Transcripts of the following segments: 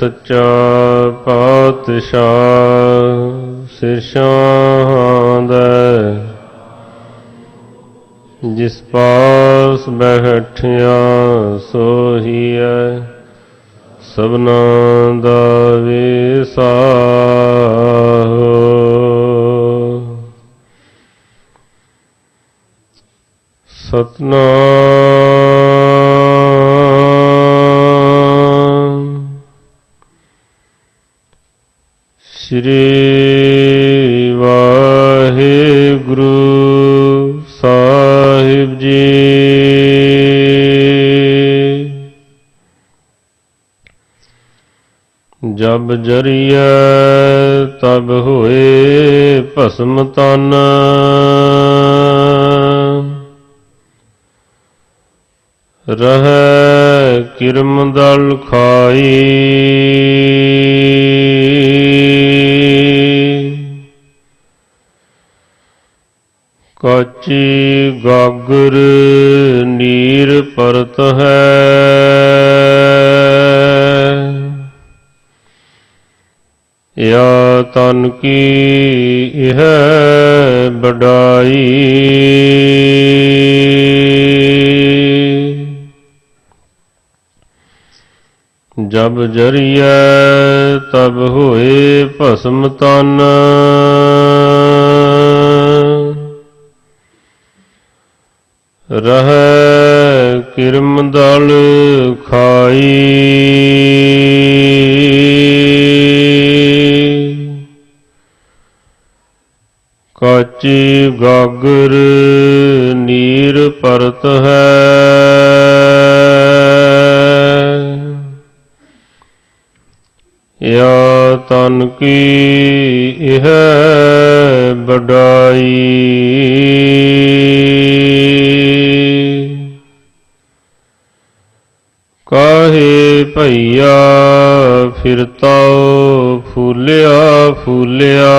सच्चा पातशाह सिरशाह जिस पास बैठिया सोहिया सबना दा हो सतना ਸ੍ਰੀ ਵਾਹਿਗੁਰੂ ਸਾਹਿਬ ਜੀ। ਜਬ ਜਰੀਏ ਤਬ ਹੋਏ ਭਸਮ ਤਨ। ਰਹਿ ਕਿਰਮ ਦਲ ਖਾਈ। ਕਾਚੀ ਗਾਗਰ ਨੀਰ ਪਰਤ ਹੈ। ਯਾ ਤਨ ਕੀ ਇਹ ਬਡਾਈ ਜਬ ਜਰੀਏ ਤਬ ਹੋਏ ਭਸਮ ਤਨ। ਰਹਿ ਕਿਰਮ ਦਲ ਖਾਈ। ਕਾਚੀ ਗਾਗਰ ਨੀਰ ਪਰਤ ਹੈ। ਯਾ ਤਨ ਕੀ ਇਹ ਬਡਾਈ ਭਈਆ ਫਿਰਤਾ ਫੂਲਿਆ ਫੂਲਿਆ।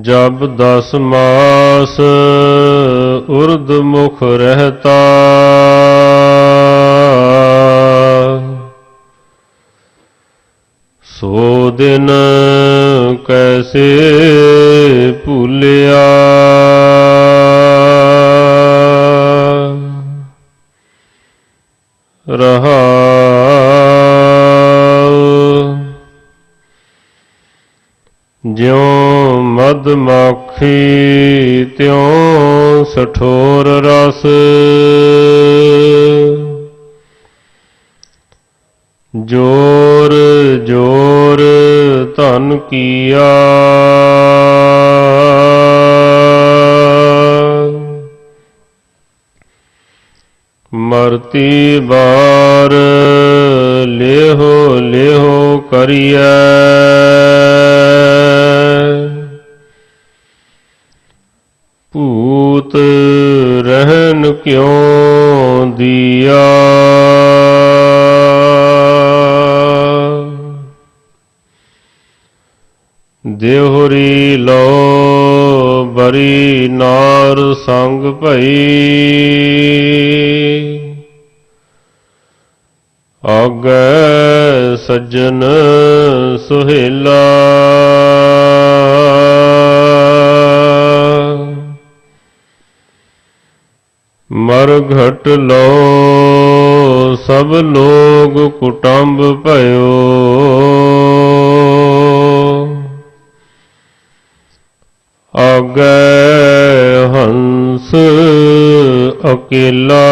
ਜਬ ਦਸ ਮਾਸ ਉਰਦ ਮੁਖ ਰਹਤਾ ਸੋ ਦਿਨ ਕੈਸੇ ਰਹਾ ਜਿਉ ਮਦ ਮੱਖੀ ਤਿਉ ਸਠੋਰ ਰਸ। ਜੋਰ ਜੋਰ ਧਨ ਕੀਆ। ਮਰਤੀ ਬਾਰ ਲਿਹੋ ਲਿਹੋ ਕਰੀਐ। ਭੂਤ ਰਹਿਨ ਕਿਉ ਦੀਆ? ਦੇਹੁਰੀ ਲੋ ਬਰੀ ਨਾਰ ਸੰਗ ਭਈ। ਆਗੈ ਸੱਜਣ ਸੁਹੇਲਾ। ਮਰ ਘਟ ਲੋ ਸਭ ਲੋਗ ਕੁਟੰਬ ਭਇਓ। ਆਗੈ ਹੰਸ ਅਕੇਲਾ।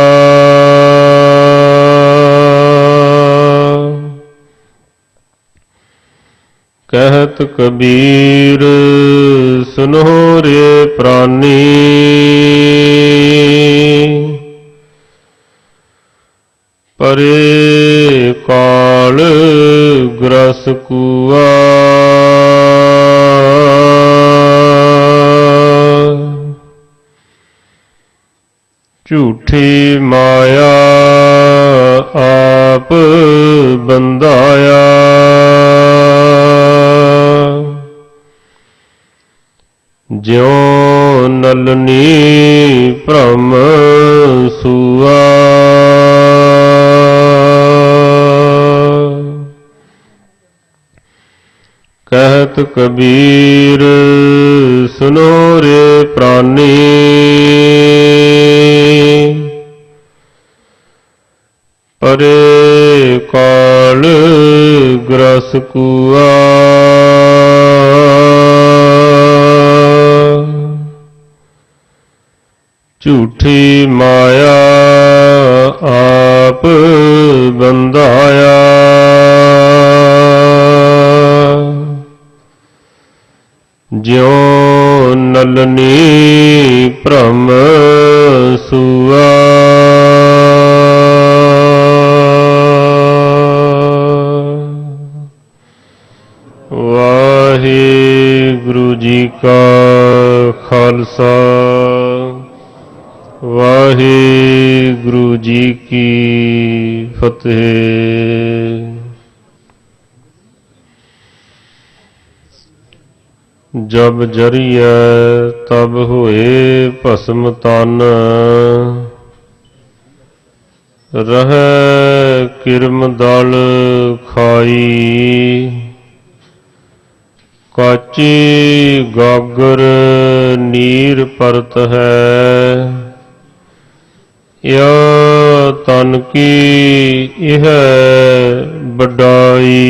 ਕਹਿਤ ਕਬੀਰ ਸੁਨੋ ਰੇ ਪ੍ਰਾਨੀ। ਪਰੇ ਕਾਲ ਗ੍ਰਸ ਕੂਆ। ਝੂਠੀ ਮਾਇਆ ਆਪ ਬੰਦਾਇਆ ਜਿਉ ਨਲਨੀ ਭ੍ਰਮ ਸੁਆ। ਕਹਿਤ ਕਬੀਰ ਸੁਨੋ ਰੇ ਪ੍ਰਾਨੀ। ਪਰੇ ਕਾਲ ਗ੍ਰਸ ਕੁਆ। ਝੂਠੀ ਮਾਇਆ ਆਪ ਬੰਧਾਇਆ ਜਿਉ ਨਲਨੀ ਭ੍ਰਮ ਸੁਆ। ਵਾਹਿਗੁਰੂ ਜੀ ਕਾ ਖਾਲਸਾ। ਵਾਹਿਗੁਰੂ ਜੀ ਕੀ ਫਤਿਹ। ਜਬ ਜਰੀਐ ਤਬ ਹੋਏ ਭਸਮ ਤਨ। ਰਹਿ ਕਿਰਮ ਦਲ ਖਾਈ। ਕਾਚੀ ਗਾਗਰ ਨੀਰ ਪਰਤ ਹੈ। ਯਾ ਤਨ ਕੀ ਇਹ ਵਡਾਈ।